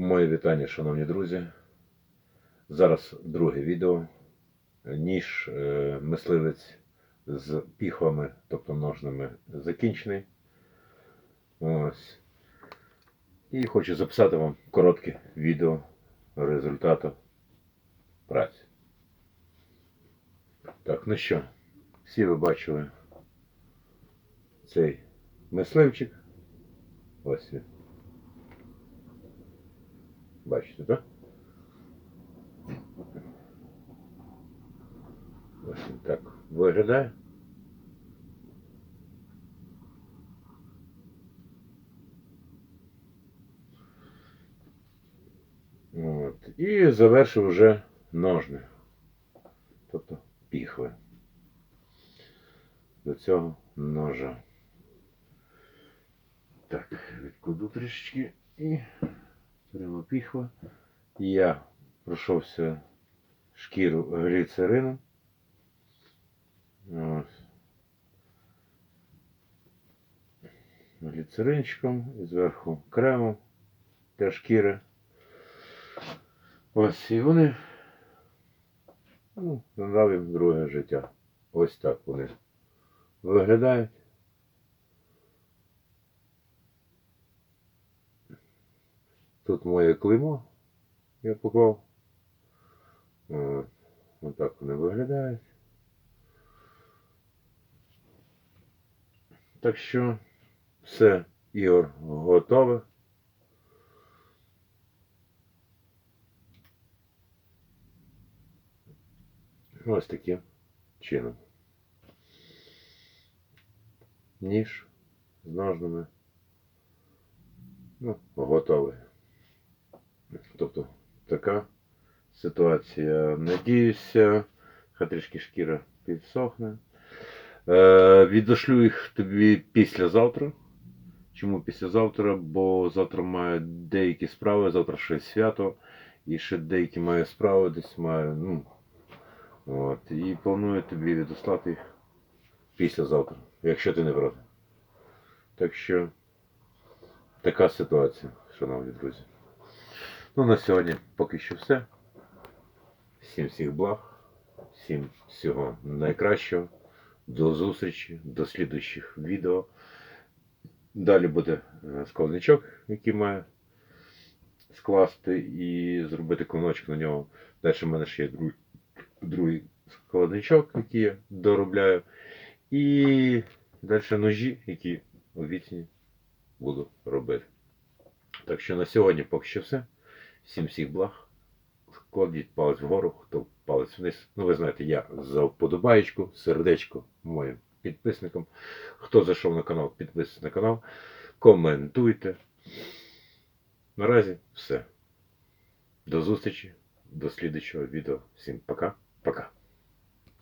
Моє вітання, шановні друзі. Зараз друге відео. Ніж е, мисливець з піхвами, тобто ножними, закінчений. Ось. І хочу записати вам коротке відео результату праці. Так, ну що, всі ви бачили цей мисливчик. Ось він. Бачите, так? Ось він так виглядає. От. І завершив вже ножни. Тобто піхви. До цього ножа. Так, відкладу трішечки і беремо піхва. Я пройшовся шкіру гліцерином. Ось. Гліцеринчиком і зверху кремом для шкіри. Ось і вони ну, надав їм друге життя. Ось так вони виглядають. Тут моє клеймо я поклав. От. Ось так вони виглядають. Так що все, Ігор, готове. Ось таким чином. Ніж з ножнами. Ну, готовий. Тобто така ситуація. Надіюся, хай трішки шкіра підсохне. Е, відошлю їх тобі післязавтра. Чому післязавтра? Бо завтра маю деякі справи, завтра ще свято. І ще деякі маю справи, десь маю. Ну, от, і планую тобі відослати їх післязавтра, якщо ти не проти. Так що така ситуація, шановні друзі. Ну, на сьогодні поки що все. Всім всіх благ, всім всього найкращого. До зустрічі, до слідуючих відео. Далі буде е, складничок, який має скласти і зробити клиночок на нього. Далі в мене ще є другий, другий складничок, який я доробляю. І далі ножі, які обіцяні буду робити. Так що на сьогодні поки що все. Всім всіх благ. Кладіть палець вгору, хто палець вниз. Ну, ви знаєте, я за вподобаєчку, сердечко моїм підписникам. Хто зайшов на канал, підписуйтесь на канал, коментуйте. Наразі все. До зустрічі, до слідчого відео. Всім пока. Пока.